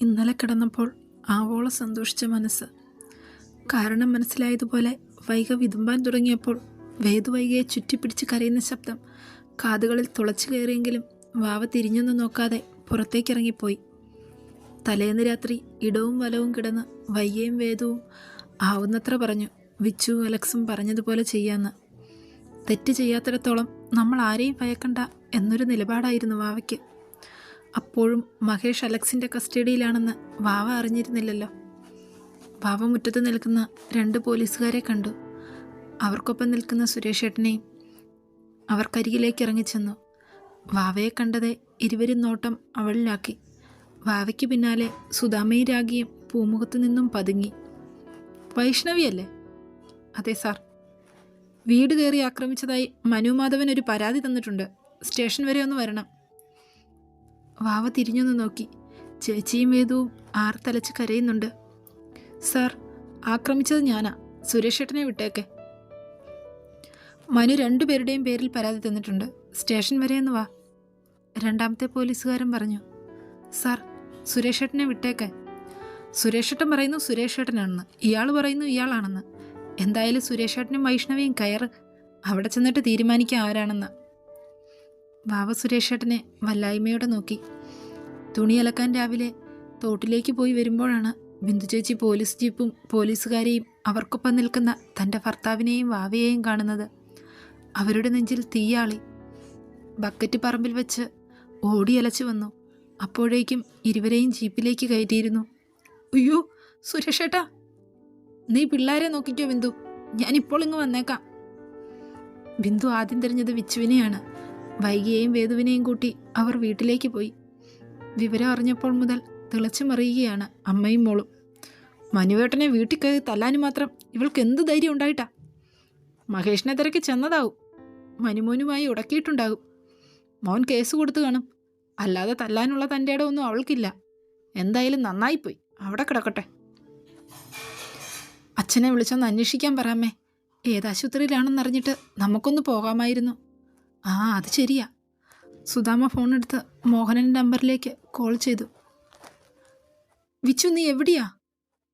ഇന്നലെ കിടന്നപ്പോൾ ആവോള സന്തോഷിച്ച മനസ്സ്. കാരണം മനസ്സിലായതുപോലെ വൈക വിതുമ്പാൻ തുടങ്ങിയപ്പോൾ വേദുവൈകയെ ചുറ്റിപ്പിടിച്ച് കരയുന്ന ശബ്ദം കാതുകളിൽ തുളച്ചു കയറിയെങ്കിലും വാവ തിരിഞ്ഞൊന്നും നോക്കാതെ പുറത്തേക്കിറങ്ങിപ്പോയി. തലേന്ന് രാത്രി ഇടവും വലവും കിടന്ന് വയ്യയും വേദവും ആവുന്നത്ര പറഞ്ഞു വിച്ചു അലക്സും പറഞ്ഞതുപോലെ ചെയ്യാന്ന്. തെറ്റ് ചെയ്യാത്തിടത്തോളം നമ്മൾ ആരെയും ഭയക്കണ്ട എന്നൊരു നിലപാടായിരുന്നു വാവയ്ക്ക്. അപ്പോഴും മഹേഷ് അലക്സിന്റെ കസ്റ്റഡിയിലാണെന്ന് വാവ അറിഞ്ഞിരുന്നില്ലല്ലോ. വാവ മുറ്റത്ത് നിൽക്കുന്ന രണ്ട് പോലീസുകാരെ കണ്ടു. അവർക്കൊപ്പം നിൽക്കുന്ന സുരേഷ് ഏട്ടനെയും അവർക്കരികിലേക്ക് ഇറങ്ങിച്ചെന്നു. വാവയെ കണ്ടതേ ഇരുവരും നോട്ടം അവളിലാക്കി. വാവയ്ക്ക് പിന്നാലെ സുധാമയും രാഗിയും പൂമുഖത്തു നിന്നും പതുങ്ങി. വൈഷ്ണവിയല്ലേ? അതെ സാർ. വീട് കയറി ആക്രമിച്ചതായി മനുമാധവൻ ഒരു പരാതി തന്നിട്ടുണ്ട്. സ്റ്റേഷൻ വരെ ഒന്ന് വരണം. വാവ തിരിഞ്ഞൊന്ന് നോക്കി. ചേച്ചിയും വേദുവും ആർത്തലച്ച് കരയുന്നുണ്ട്. സാർ ആക്രമിച്ചത് ഞാനാ. സുരേഷേട്ടനെ വിട്ടേക്കെ. മനു രണ്ടുപേരുടെയും പേരിൽ പരാതി തന്നിട്ടുണ്ട്. സ്റ്റേഷൻ വരെ വാ. രണ്ടാമത്തെ പോലീസുകാരൻ പറഞ്ഞു. സാർ സുരേഷേട്ടനെ വിട്ടേക്കെ. സുരേഷേട്ടൻ പറയുന്നു സുരേഷേട്ടനാണെന്ന്. ഇയാൾ പറയുന്നു ഇയാളാണെന്ന്. എന്തായാലും സുരേഷേട്ടനും വൈഷ്ണവിയും കയറ്. അവിടെ ചെന്നിട്ട് തീരുമാനിക്കാം ആരാണെന്ന്. വാവ സുരേഷേട്ടനെ വല്ലായ്മയോടെ നോക്കി. തുണി അലക്കാൻ രാവിലെ തോട്ടിലേക്ക് പോയി വരുമ്പോഴാണ് ബിന്ദു ചേച്ചി പോലീസ് ജീപ്പും പോലീസുകാരെയും അവർക്കൊപ്പം നിൽക്കുന്ന തന്റെ ഭർത്താവിനെയും വാവയെയും കാണുന്നത്. അവരുടെ നെഞ്ചിൽ തീയാളി. ബക്കറ്റ് പറമ്പിൽ വെച്ച് ഓടിയലച്ചു വന്നു. അപ്പോഴേക്കും ഇരുവരെയും ജീപ്പിലേക്ക് കയറ്റിയിരുന്നു. അയ്യോ സുരേഷേട്ടാ! നീ പിള്ളേരെ നോക്കിക്കോ ബിന്ദു. ഞാനിപ്പോൾ ഇങ്ങ് വന്നേക്കാം. ബിന്ദു ആദ്യം തിരഞ്ഞത് വിച്ചുവിനെയാണ്. വൈകിയെയും വേദുവിനെയും കൂട്ടി അവർ വീട്ടിലേക്ക് പോയി. വിവരം അറിഞ്ഞപ്പോൾ മുതൽ തിളച്ചു മറിയുകയാണ് അമ്മയും മോളും. മനുവേട്ടനെ വീട്ടിൽ കയറി തല്ലാനു മാത്രം ഇവൾക്ക് എന്ത് ധൈര്യം ഉണ്ടായിട്ടാ? മഹേഷിനെ തിരക്ക് ചെന്നതാവും. മനുമോനുമായി ഉടക്കിയിട്ടുണ്ടാകും. മോൻ കേസ് കൊടുത്തു കാണും. അല്ലാതെ തല്ലാനുള്ള തന്റെ ഇടമൊന്നും അവൾക്കില്ല. എന്തായാലും നന്നായിപ്പോയി. അവിടെ കിടക്കട്ടെ. അച്ഛനെ വിളിച്ചൊന്ന് അന്വേഷിക്കാൻ പറയാമേ ഏതാശുപത്രിയിലാണെന്നറിഞ്ഞിട്ട് നമുക്കൊന്ന് പോകാമായിരുന്നു. ആ അത് ശരിയാ. സുധാമ ഫോണെടുത്ത് മോഹനന്റെ നമ്പറിലേക്ക് കോൾ ചെയ്തു. വിച്ചു നീ എവിടെയാ?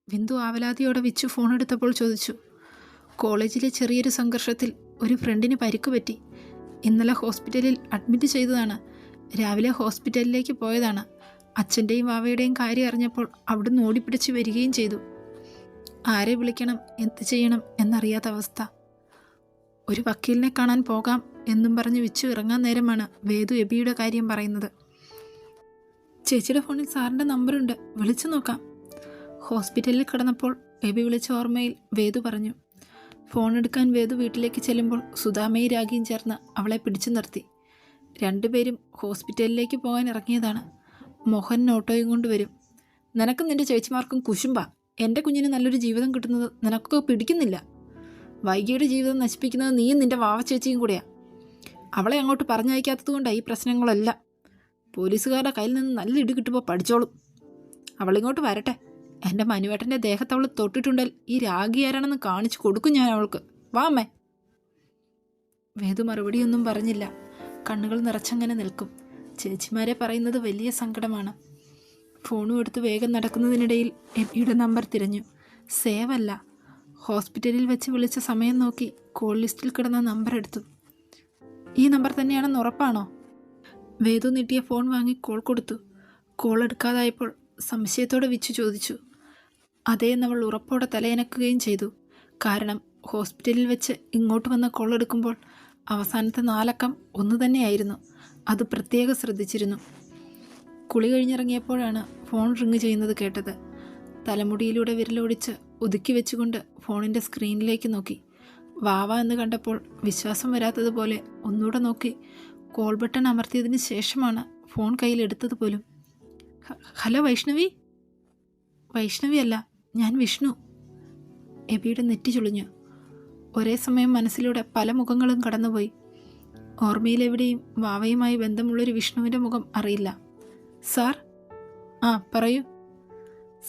ബിന്ദു ആവലാതിയോടെ വിച്ചു ഫോൺ എടുത്തപ്പോൾ ചോദിച്ചു. കോളേജിലെ ചെറിയൊരു സംഘർഷത്തിൽ ഒരു ഫ്രണ്ടിന് പരിക്ക് പറ്റി. ഇന്നലെ ഹോസ്പിറ്റലിൽ അഡ്മിറ്റ് ചെയ്തതാണ്. രാവിലെ ഹോസ്പിറ്റലിലേക്ക് പോയതാണ്. അച്ഛന്റെയും വാവയുടെയും കാര്യം അറിഞ്ഞപ്പോൾ അവിടുന്ന് ഓടിപ്പിടിച്ച് വരികയും ചെയ്തു. ആരെ വിളിക്കണം എന്ത് ചെയ്യണം എന്നറിയാത്ത അവസ്ഥ. ഒരു വക്കീലിനെ കാണാൻ പോകാം എന്നും പറഞ്ഞ് വിച്ചു ഇറങ്ങാൻ നേരമാണ് വേദു എബിയുടെ കാര്യം പറയുന്നത്. ചേച്ചിയുടെ ഫോണിൽ സാറിന്റെ നമ്പറുണ്ട്. വിളിച്ചു നോക്കാം. ഹോസ്പിറ്റലിൽ കിടന്നപ്പോൾ എബി വിളിച്ച ഓർമ്മയിൽ വേദു പറഞ്ഞു. ഫോൺ എടുക്കാൻ വേദു വീട്ടിലേക്ക് ചെല്ലുമ്പോൾ സുധാമയും രാഗിയും ചേർന്ന് അവളെ പിടിച്ചു നിർത്തി. രണ്ടുപേരും ഹോസ്പിറ്റലിലേക്ക് പോകാൻ ഇറങ്ങിയതാണ്. മോഹൻ ഓട്ടോയും കൊണ്ട് വരും. നിനക്കും നിന്റെ ചേച്ചിമാർക്കും കുശുമ്പ. എന്റെ കുഞ്ഞിന് നല്ലൊരു ജീവിതം കിട്ടുന്നത് നിനക്കൊക്കെ പിടിക്കുന്നില്ല. വൈകിയുടെ ജീവിതം നശിപ്പിക്കുന്നത് നീയും നിന്റെ വാവ ചേച്ചിയും കൂടെയാ. അവളെ അങ്ങോട്ട് പറഞ്ഞയക്കാത്തത് കൊണ്ടാണ് ഈ പ്രശ്നങ്ങളല്ല. പോലീസുകാരുടെ കയ്യിൽ നിന്ന് നല്ല ഇടി കിട്ടുമ്പോൾ പഠിച്ചോളും. അവളിങ്ങോട്ട് വരട്ടെ. എന്റെ മനുവേട്ടന്റെ ദേഹത്ത് അവൾ തൊട്ടിട്ടുണ്ടെങ്കിൽ ഈ രാഗി ആരാണെന്ന് കാണിച്ചു കൊടുക്കും ഞാൻ അവൾക്ക്. വാ അമ്മേ. വേദു മറുപടിയൊന്നും പറഞ്ഞില്ല. കണ്ണുകൾ നിറച്ചങ്ങനെ നിൽക്കും. ചേച്ചിമാരെ പറയുന്നത് വലിയ സങ്കടമാണ്. ഫോണും എടുത്ത് വേഗം നടക്കുന്നതിനിടയിൽ എബിയുടെ നമ്പർ തിരഞ്ഞു. സേവല്ല. ഹോസ്പിറ്റലിൽ വെച്ച് വിളിച്ച സമയം നോക്കി കോൾ ലിസ്റ്റിൽ കിടന്ന നമ്പർ എടുത്തു. ഈ നമ്പർ തന്നെയാണെന്ന് ഉറപ്പാണോ? വേദു നീട്ടിയ ഫോൺ വാങ്ങി കോൾ കൊടുത്തു. കോൾ എടുക്കാതായപ്പോൾ സംശയത്തോടെ വിച്ചു ചോദിച്ചു. അതേ എന്നവൾ ഉറപ്പോടെ തലയനക്കുകയും ചെയ്തു. കാരണം ഹോസ്പിറ്റലിൽ വെച്ച് ഇങ്ങോട്ട് വന്ന കോൾ എടുക്കുമ്പോൾ അവസാനത്തെ നാലക്കം ഒന്ന് തന്നെയായിരുന്നു. അത് പ്രത്യേകം ശ്രദ്ധിച്ചിരുന്നു. കുളി കഴിഞ്ഞിറങ്ങിയപ്പോഴാണ് ഫോൺ റിങ് ചെയ്യുന്നത് കേട്ടത്. തലമുടിയിലൂടെ വിരലോടിച്ച് ഒതുക്കി വെച്ചുകൊണ്ട് ഫോണിന്റെ സ്ക്രീനിലേക്ക് നോക്കി. വാവ എന്ന് കണ്ടപ്പോൾ വിശ്വാസം വരാത്തതുപോലെ ഒന്നുകൂടെ നോക്കി. കോൾ ബട്ടൺ അമർത്തിയതിന് ശേഷമാണ് ഫോൺ കയ്യിലെടുത്തത് പോലും. ഹലോ വൈഷ്ണവി? വൈഷ്ണവി അല്ല ഞാൻ വിഷ്ണു. എബിയുടെ നെറ്റി ചുളിഞ്ഞു. ഒരേ സമയം മനസ്സിലൂടെ പല മുഖങ്ങളും കടന്നുപോയി. ഓർമ്മയിലെവിടെയും വാവയുമായി ബന്ധമുള്ളൊരു വിഷ്ണുവിന്റെ മുഖം അറിയില്ല. സാർ? ആ പറയൂ.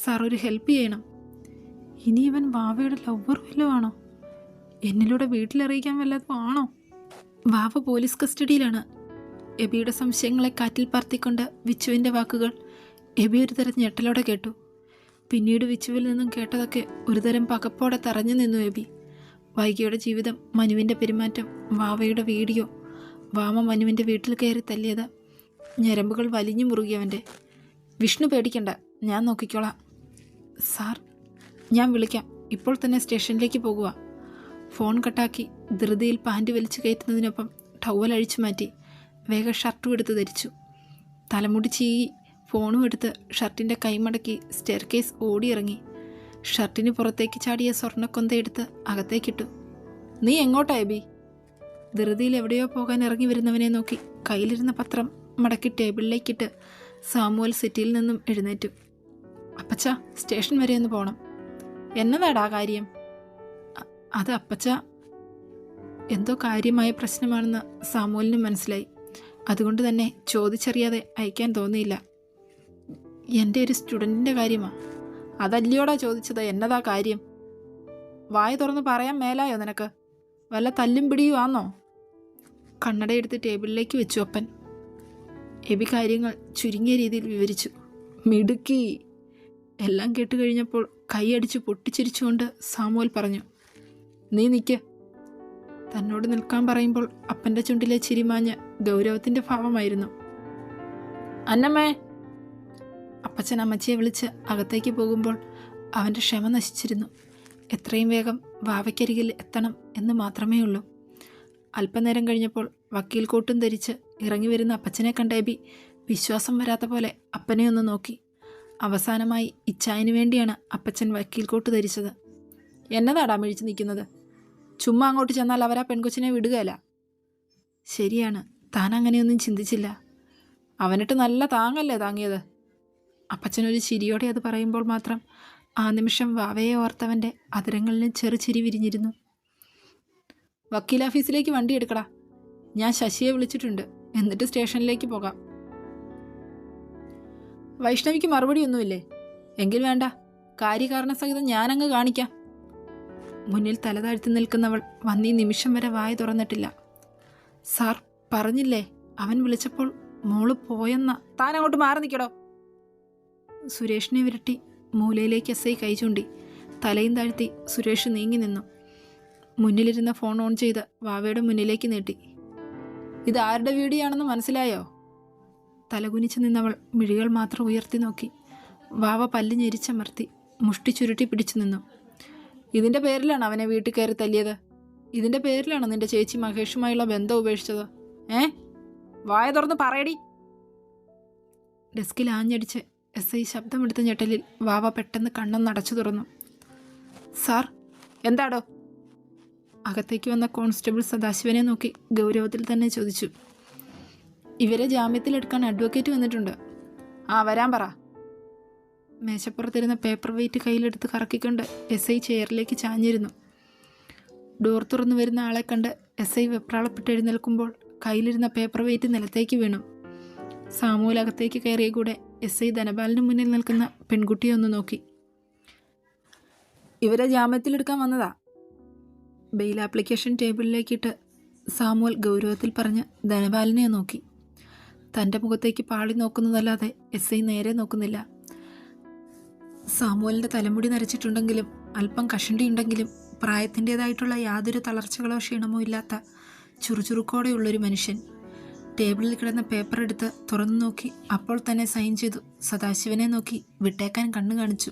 സാർ ഒരു ഹെൽപ്പ് ചെയ്യണം. ഇനി ഇവൻ വാവയുടെ ലവർ വല്ലതും ആണോ? എന്നിലൂടെ വീട്ടിലറിയിക്കാൻ വല്ലതുമാണോ വാവ പോലീസ് കസ്റ്റഡിയിലാണ്. എബിയുടെ സംശയങ്ങളെ കാറ്റിൽ പറത്തിക്കൊണ്ട് വിച്ചുവിന്റെ വാക്കുകൾ എബി ഒരു തരം ഞെട്ടലോടെ കേട്ടു. പിന്നീട് വിച്ചുവിൽ നിന്നും കേട്ടതൊക്കെ ഒരുതരം പകപ്പോടെ തറഞ്ഞു നിന്നു എബി. വൈകിയുടെ ജീവിതം മനുവിന്റെ പെരുമാറ്റം വാവയുടെ വീഡിയോ വാമ മനുവിന്റെ വീട്ടിൽ കയറി തല്ലിയത് ഞരമ്പുകൾ വലിഞ്ഞു മുറുകിയവന്റെ വിഷ്ണു പേടിക്കണ്ട ഞാൻ നോക്കിക്കോളാം. സാർ ഞാൻ വിളിക്കാം. ഇപ്പോൾ തന്നെ സ്റ്റേഷനിലേക്ക് പോകുക ഫോൺ കട്ടാക്കി ധൃതിയിൽ പാന്റ് വലിച്ചു കയറ്റുന്നതിനൊപ്പം ടവൽ അഴിച്ചു മാറ്റി വേഗം ഷർട്ടും എടുത്ത് ധരിച്ചു. തലമുടി ചീകി ഫോണും എടുത്ത് ഷർട്ടിന്റെ കൈമടക്കി സ്റ്റെയർ കേസ് ഓടിയിറങ്ങി. ഷർട്ടിന് പുറത്തേക്ക് ചാടിയ സ്വർണക്കൊന്ത എടുത്ത് അകത്തേക്കിട്ടു. നീ എങ്ങോട്ടാ ബി? ധൃതിയിൽ എവിടെയോ പോകാൻ ഇറങ്ങി വരുന്നവനെ നോക്കി കയ്യിലിരുന്ന പത്രം മടക്കി ടേബിളിലേക്കിട്ട് സാമുവൽ സിറ്റിയിൽ നിന്നും എഴുന്നേറ്റു. അപ്പച്ച സ്റ്റേഷൻ വരെ ഒന്ന് പോകണം എന്നതാടാ കാര്യം? അത് അപ്പച്ച എന്തോ കാര്യമായ പ്രശ്നമാണെന്ന് സാമൂലിനും മനസ്സിലായി. അതുകൊണ്ട് തന്നെ ചോദിച്ചറിയാതെ അയക്കാൻ തോന്നിയില്ല. എന്റെ ഒരു സ്റ്റുഡന്റിന്റെ കാര്യമാണ് അതല്ലയോടാ ചോദിച്ചത്? എന്നതാ കാര്യം? വായ തുറന്ന് പറയാൻ മേലായോ നിനക്ക്? വല്ല തല്ലും പിടിയും ആന്നോ? കണ്ണടയെടുത്ത് ടേബിളിലേക്ക് വെച്ചു അപ്പൻ. എബി കാര്യങ്ങൾ ചുരുങ്ങിയ രീതിയിൽ വിവരിച്ചു. മിടുക്കി. എല്ലാം കേട്ട് കഴിഞ്ഞപ്പോൾ കൈയടിച്ച് പൊട്ടിച്ചിരിച്ചുകൊണ്ട് സാമുവൽ പറഞ്ഞു. നീ നിൽക്ക് തന്നോട് നിൽക്കാൻ പറയുമ്പോൾ അപ്പന്റെ ചുണ്ടിലെ ചിരിമാഞ്ഞ് ഗൗരവത്തിന്റെ ഭാവമായിരുന്നു. അന്നമ്മേ. അപ്പച്ചൻ അമ്മച്ചിയെ വിളിച്ച് അകത്തേക്ക് പോകുമ്പോൾ അവന്റെ ക്ഷമ നശിച്ചിരുന്നു. എത്രയും വേഗം വാവയ്ക്കരികിൽ എത്തണം എന്ന് മാത്രമേ ഉള്ളൂ. അല്പനേരം കഴിഞ്ഞപ്പോൾ വക്കീൽ കോട്ടും ധരിച്ച് ഇറങ്ങി വരുന്ന അപ്പച്ചനെ കണ്ട എബി വിശ്വാസം വരാത്ത പോലെ അപ്പനെ ഒന്ന് നോക്കി. അവസാനമായി ഇച്ചായന് വേണ്ടിയാണ് അപ്പച്ചൻ വക്കീൽ കോട്ട് ധരിച്ചത്. എന്നതാടാ നിൽക്കുന്നത്? ചുമ്മാ അങ്ങോട്ട് ചെന്നാൽ അവരാ പെൺകൊച്ചിനെ വിടുകയല്ല ശരിയാണ്. താൻ അങ്ങനെയൊന്നും ചിന്തിച്ചില്ല. അവനിട്ട് നല്ല താങ്ങല്ലേ താങ്ങിയത്? അപ്പച്ചനൊരു ചിരിയോടെ അത് പറയുമ്പോൾ മാത്രം ആ നിമിഷം വാവയെ ഓർത്തവന്റെ അതിരങ്ങളിലും ചെറുചിരി വിരിഞ്ഞിരുന്നു. വക്കീൽ ഓഫീസിലേക്ക് വണ്ടി എടുക്കടാ. ഞാൻ ശശിയെ വിളിച്ചിട്ടുണ്ട്. എന്നിട്ട് സ്റ്റേഷനിലേക്ക് പോകാം. വൈഷ്ണവിക്ക് മറുപടിയൊന്നുമില്ലേ? എങ്കിൽ വേണ്ട. കാര്യകാരണസഹിതം ഞാനങ്ങ് കാണിക്കാം. മുന്നിൽ തലതാഴ്ത്തി നിൽക്കുന്നവൾ വന്നീ നിമിഷം വരെ വായ തുറന്നിട്ടില്ല. സാർ പറഞ്ഞില്ലേ? അവൻ വിളിച്ചപ്പോൾ മോൾ പോയെന്ന. താൻ അങ്ങോട്ട് മാറി നിൽക്കടോ സുരേഷിനെ വിരട്ടി മൂലയിലേക്ക് എസ് ഐ കൈ ചൂണ്ടി തലയും താഴ്ത്തി സുരേഷ് നീങ്ങി നിന്നു. മുന്നിലിരുന്ന ഫോൺ ഓൺ ചെയ്ത് വാവയുടെ മുന്നിലേക്ക് നീട്ടി. ഇത് ആരുടെ വീഡിയോ ആണെന്ന് മനസ്സിലായോ? തലകുനിച്ച് നിന്നവൾ മിഴികൾ മാത്രം ഉയർത്തി നോക്കി. വാവ പല്ല് ഞെരിച്ചമർത്തി മുഷ്ടി ചുരുട്ടി പിടിച്ചു നിന്നു. ഇതിന്റെ പേരിലാണ് അവനെ വീട്ടിൽ കയറി തല്ലിയത്. ഇതിന്റെ പേരിലാണ് നിന്റെ ചേച്ചി മഹേഷുമായുള്ള ബന്ധം ഉപേക്ഷിച്ചത്. ഏ? വായ തുറന്ന് പറയടി. ഡെസ്കിൽ ആഞ്ഞടിച്ച് എസ് ഐ ശബ്ദമെടുത്ത ഞെട്ടലിൽ വാവ പെട്ടെന്ന് കണ്ണൊന്ന് അടച്ചു തുറന്നു. സാർ എന്താടോ? അകത്തേക്ക് വന്ന കോൺസ്റ്റബിൾ സദാശിവനെ നോക്കി ഗൗരവത്തിൽ തന്നെ ചോദിച്ചു. ഇവരെ ജാമ്യത്തിലെടുക്കാൻ അഡ്വക്കേറ്റ് വന്നിട്ടുണ്ട്. ആ വരാൻ പറ. മേശപ്പുറത്തിരുന്ന പേപ്പർ വെയിറ്റ് കയ്യിലെടുത്ത് കറക്കിക്കൊണ്ട് എസ് ഐ ചെയറിലേക്ക് ചാഞ്ഞിരുന്നു. ഡോർ തുറന്നു വരുന്ന ആളെ കണ്ട് എസ് ഐ വെപ്രാളപ്പെട്ട് എഴുന്നേൽക്കുമ്പോൾ കയ്യിലിരുന്ന പേപ്പർ വെയിറ്റ് നിലത്തേക്ക് വീണു. സാമൂലകത്തേക്ക് കയറിയ കൂടെ എസ് ഐ ധനപാലിന് മുന്നിൽ നിൽക്കുന്ന പെൺകുട്ടിയെ ഒന്ന് നോക്കി. ഇവരെ ജാമ്യത്തിലെടുക്കാൻ വന്നതാ. ബെയിൽ ആപ്ലിക്കേഷൻ ടേബിളിലേക്കിട്ട് സാമുവൽ ഗൗരവത്തിൽ പറഞ്ഞ് ധനപാലിനെ നോക്കി. തന്റെ മുഖത്തേക്ക് പാളി നോക്കുന്നതല്ലാതെ എസ് ഐ നേരെ നോക്കുന്നില്ല. സാമുവലിന്റെ തലമുടി നരച്ചിട്ടുണ്ടെങ്കിലും അല്പം കഷണ്ടിയുണ്ടെങ്കിലും പ്രായത്തിന്റേതായിട്ടുള്ള യാതൊരു തളർച്ചകളോ ക്ഷീണമോ ഇല്ലാത്ത ചുറുചുറുക്കോടെയുള്ളൊരു മനുഷ്യൻ. ടേബിളിൽ കിടന്ന പേപ്പർ എടുത്ത് തുറന്നു നോക്കി അപ്പോൾ തന്നെ സൈൻ ചെയ്തു സദാശിവനെ നോക്കി വിട്ടേക്കാൻ കണ്ണു കാണിച്ചു.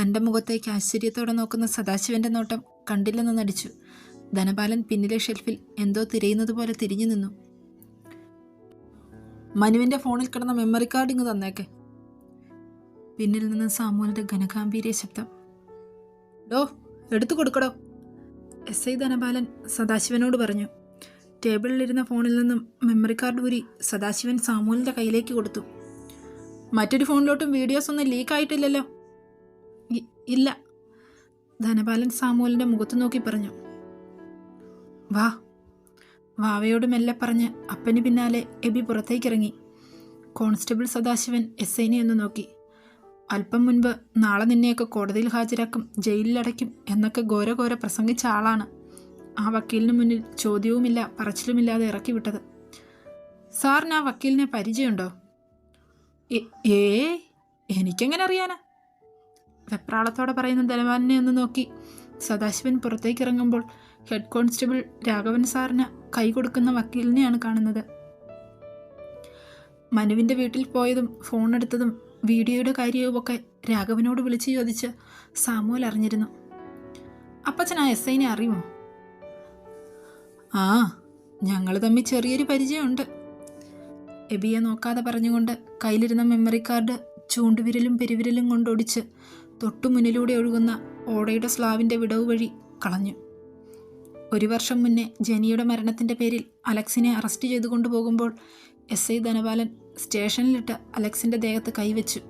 തന്റെ മുഖത്തേക്ക് ആശ്ചര്യത്തോടെ നോക്കുന്ന സദാശിവന്റെ നോട്ടം കണ്ടില്ലെന്ന് നടിച്ചു. ധനപാലൻ പിന്നിലെ ഷെൽഫിൽ എന്തോ തിരയുന്നത് പോലെ തിരിഞ്ഞു നിന്നു. മനുവിന്റെ ഫോണിൽ കിടന്ന മെമ്മറി കാർഡ് ഇങ്ങ് തന്നേക്കെ. പിന്നിൽ നിന്ന് സാമൂലിന്റെ ഘനഗാംഭീര്യ ശബ്ദം. ഡോ എടുത്തു കൊടുക്കടോ. എസ് ഐ ധനപാലൻ സദാശിവനോട് പറഞ്ഞു. ടേബിളിലിരുന്ന ഫോണിൽ നിന്നും മെമ്മറി കാർഡ് ഊരി സദാശിവൻ സാമൂലിന്റെ കയ്യിലേക്ക് കൊടുത്തു. മറ്റൊരു ഫോണിലോട്ടും വീഡിയോസ് ഒന്നും ലീക്ക് ആയിട്ടില്ലല്ലോ. ഇല്ല. ധനപാലൻ സാമൂലിന്റെ മുഖത്ത് നോക്കി പറഞ്ഞു. വാ. വാവയോട് മെല്ലെ പറഞ്ഞ് അപ്പന് പിന്നാലെ എബി പുറത്തേക്കിറങ്ങി. കോൺസ്റ്റബിൾ സദാശിവൻ എസ് ഐനെ ഒന്ന് നോക്കി. അല്പം മുൻപ് നാളെ നിന്നെയൊക്കെ കോടതിയിൽ ഹാജരാക്കും ജയിലിലടയ്ക്കും എന്നൊക്കെ ഘോരഘോര പ്രസംഗിച്ച ആളാണ് ആ വക്കീലിന് മുന്നിൽ ചോദ്യവുമില്ല പറച്ചിലുമില്ലാതെ ഇറക്കി വിട്ടത്. സാറിന് ആ വക്കീലിനെ പരിചയമുണ്ടോ? ഏ എനിക്കെങ്ങനെ അറിയാനാ? വെപ്രാളത്തോടെ പറയുന്ന ധനവാനെ ഒന്ന് നോക്കി. സദാശിവൻ പുറത്തേക്ക് ഇറങ്ങുമ്പോൾ ഹെഡ് കോൺസ്റ്റബിൾ രാഘവൻ സാറിന് കൈ കൊടുക്കുന്ന വക്കീലിനെയാണ് കാണുന്നത്. മനുവിന്റെ വീട്ടിൽ പോയതും ഫോൺ എടുത്തതും വീഡിയോയുടെ കാര്യവുമൊക്കെ രാഘവനോട് വിളിച്ച് ചോദിച്ച് സാമുവൽ അറിഞ്ഞിരുന്നു. അപ്പച്ചൻ ആ എസ് ഐനെ അറിയുമോ? ആ ഞങ്ങൾ തമ്മിൽ ചെറിയൊരു പരിചയമുണ്ട്. എബിയെ നോക്കാതെ പറഞ്ഞുകൊണ്ട് കയ്യിലിരുന്ന മെമ്മറി കാർഡ് ചൂണ്ടുവിരലും പെരുവിരലും കൊണ്ടൊടിച്ച് തൊട്ടു മുന്നിലൂടെ ഒഴുകുന്ന ഓടയുടെ സ്ലാവിന്റെ വിടവ് വഴി കളഞ്ഞു. ഒരു വർഷം മുന്നേ ജനിയുടെ മരണത്തിന്റെ പേരിൽ അലക്സിനെ അറസ്റ്റ് ചെയ്തു കൊണ്ടുപോകുമ്പോൾ എസ് ഐ ധനപാലൻ സ്റ്റേഷനിലിട്ട് അലക്സിന്റെ ദേഹത്ത് കൈവച്ചു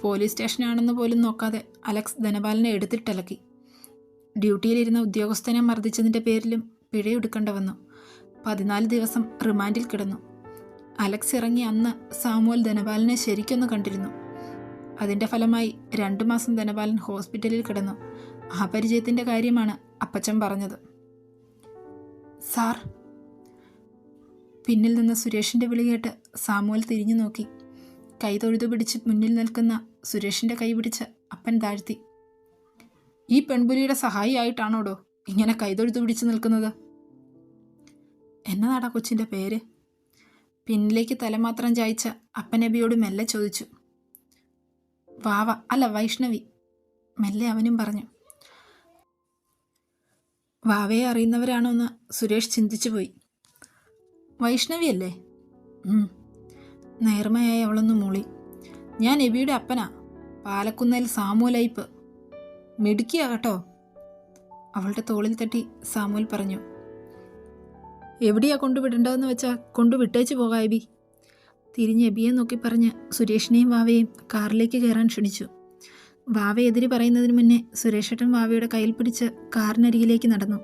പോലീസ് സ്റ്റേഷനാണെന്ന് പോലും നോക്കാതെ അലക്സ് ധനപാലനെ എടുത്തിട്ടലക്കി. ഡ്യൂട്ടിയിലിരുന്ന ഉദ്യോഗസ്ഥനെ മർദ്ദിച്ചതിന്റെ പേരിലും പിഴയൊടുക്കേണ്ട വന്നു. പതിനാല് ദിവസം റിമാൻഡിൽ കിടന്നു. അലക്സ് ഇറങ്ങി അന്ന് സാമുവൽ ധനപാലനെ ശരിക്കൊന്ന് കണ്ടിരുന്നു. അതിന്റെ ഫലമായി രണ്ടു മാസം ധനപാലൻ ഹോസ്പിറ്റലിൽ കിടന്നു. ആ പരിചയത്തിന്റെ കാര്യമാണ് അപ്പച്ചൻ പറഞ്ഞത്. സാർ പിന്നിൽ നിന്ന് സുരേഷിന്റെ വിളി കേട്ട് സാമുവൽ തിരിഞ്ഞു നോക്കി. കൈ തൊഴുതു പിടിച്ച് മുന്നിൽ നിൽക്കുന്ന സുരേഷിന്റെ കൈ പിടിച്ച് അപ്പൻ താഴ്ത്തി. ഈ പെൺപുലിയുടെ സഹായിയായിട്ടാണോടോ ഇങ്ങനെ കൈതൊഴുതു പിടിച്ച് നിൽക്കുന്നത്? എന്നതാടാ കൊച്ചിന്റെ പേര്? പിന്നിലേക്ക് തലമാത്രം ചായച്ച അപ്പനബിയോട് മെല്ലെ ചോദിച്ചു. വാവ അല്ല വൈഷ്ണവി. മെല്ലെ അവനും പറഞ്ഞു. വാവയെ അറിയുന്നവരാണോ എന്ന് സുരേഷ് ചിന്തിച്ചു പോയി വൈഷ്ണവിയല്ലേ. നേർമയായി അവളൊന്ന് മൂളി. ഞാൻ എബിയുടെ അപ്പനാ. പാലക്കുന്നേൽ സാമൂലയിപ്പ് മിടുക്കിയാ കേട്ടോ. അവളുടെ തോളിൽ തട്ടി സാമൂൽ പറഞ്ഞു. എവിടെയാ കൊണ്ടുവിടേണ്ടതെന്ന് വെച്ചാൽ കൊണ്ടുവിട്ടേച്ച് പോകാം എബി. തിരിഞ്ഞ് എബിയെ നോക്കി പറഞ്ഞ് സുരേഷിനെയും വാവയെയും കാറിലേക്ക് കയറാൻ ക്ഷണിച്ചു. വാവ എതിരി പറയുന്നതിന് മുന്നേ സുരേഷേട്ടൻ വാവയുടെ കയ്യിൽ പിടിച്ച് കാറിനരികിലേക്ക് നടന്നു.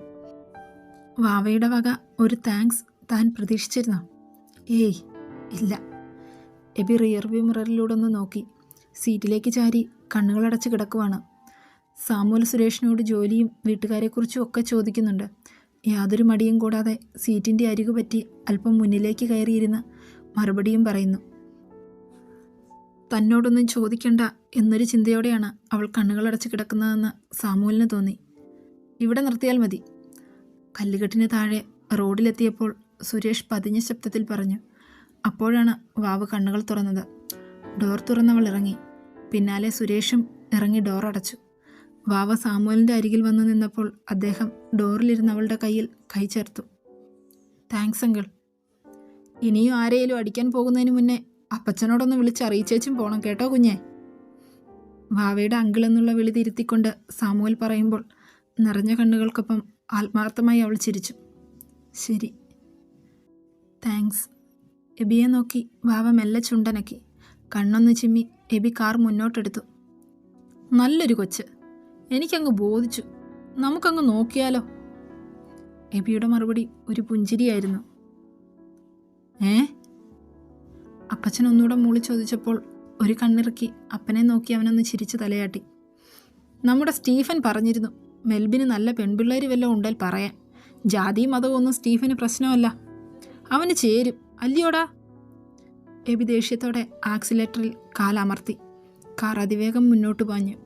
വാവയുടെ വക ഒരു താങ്ക്സ് താൻ പ്രതീക്ഷിച്ചിരുന്നോ? ഏയ് ഇല്ല. എബി റിയർവ്യൂ മിററിലൂടെ ഒന്ന് നോക്കി. സീറ്റിലേക്ക് ചാരി കണ്ണുകളടച്ച് കിടക്കുവാണ്. സാമുവൽ സുരേഷിനോട് ജോലിയും വീട്ടുകാരെക്കുറിച്ചും ഒക്കെ ചോദിക്കുന്നുണ്ട്. യാതൊരു മടിയും കൂടാതെ സീറ്റിന്റെ അരികു പറ്റി അല്പം മുന്നിലേക്ക് കയറിയിരുന്ന് മറുപടിയും പറയുന്നു. തന്നോടൊന്നും ചോദിക്കണ്ട എന്നൊരു ചിന്തയോടെയാണ് അവൾ കണ്ണുകളടച്ച് കിടക്കുന്നതെന്ന് സാമൂലിന് തോന്നി. ഇവിടെ നിർത്തിയാൽ മതി. കല്ലുകെട്ടിന് താഴെ റോഡിലെത്തിയപ്പോൾ സുരേഷ് പതിഞ്ഞ ശബ്ദത്തിൽ പറഞ്ഞു. അപ്പോഴാണ് വാവ് കണ്ണുകൾ തുറന്നത്. ഡോർ തുറന്നവൾ ഇറങ്ങി. പിന്നാലെ സുരേഷും ഇറങ്ങി ഡോർ അടച്ചു. വാവ സാമുവലിന്റെ അരികിൽ വന്നു നിന്നപ്പോൾ അദ്ദേഹം ഡോറിലിരുന്നവളുടെ കയ്യിൽ കൈ ചേർത്തു. Thanks uncle. ഇനിയും ആരെയും അടിക്കാൻ പോകുന്നതിന് മുന്നേ അപ്പച്ചനോടൊന്ന് വിളിച്ച് അറിയിച്ചേച്ചും പോണം കേട്ടോ കുഞ്ഞെ? വാവയുടെ അങ്കിൾ എന്നുള്ള വിളി തിരുത്തിക്കൊണ്ട് സാമുവൽ പറയുമ്പോൾ നിറഞ്ഞ കണ്ണുകൾക്കൊപ്പം ആത്മാർത്ഥമായി അവൾ ചിരിച്ചു. ശരി. താങ്ക്സ്. എബിയെ നോക്കി വാവ മെല്ലെ ചുണ്ടനക്കി. കണ്ണൊന്ന് ചിമ്മി എബി കാർ മുന്നോട്ടെടുത്തു. നല്ലൊരു കൊച്ച്. എനിക്കങ്ങ് ബോധിച്ചു. നമുക്കങ്ങ് നോക്കിയാലോ? എബിയുടെ മറുപടി ഒരു പുഞ്ചിരിയായിരുന്നു. ഏ? അപ്പച്ചൻ ഒന്നുകൂടെ മൂളി ചോദിച്ചപ്പോൾ ഒരു കണ്ണിറക്കി അപ്പനെ നോക്കി അവനൊന്ന് ചിരിച്ചു തലയാട്ടി. നമ്മുടെ സ്റ്റീഫൻ പറഞ്ഞിരുന്നു മെൽബിന് നല്ല പെൺപിള്ളേർ വല്ലതും ഉണ്ടെങ്കിൽ പറയാൻ. ജാതിയും മതവും ഒന്നും സ്റ്റീഫന് പ്രശ്നമല്ല. അവന് ചേരും. അല്ലയോടാ? എബി ദേഷ്യത്തോടെ ആക്സിലേറ്ററിൽ കാലമർത്തി. കാർ അതിവേഗം മുന്നോട്ട് പാഞ്ഞു.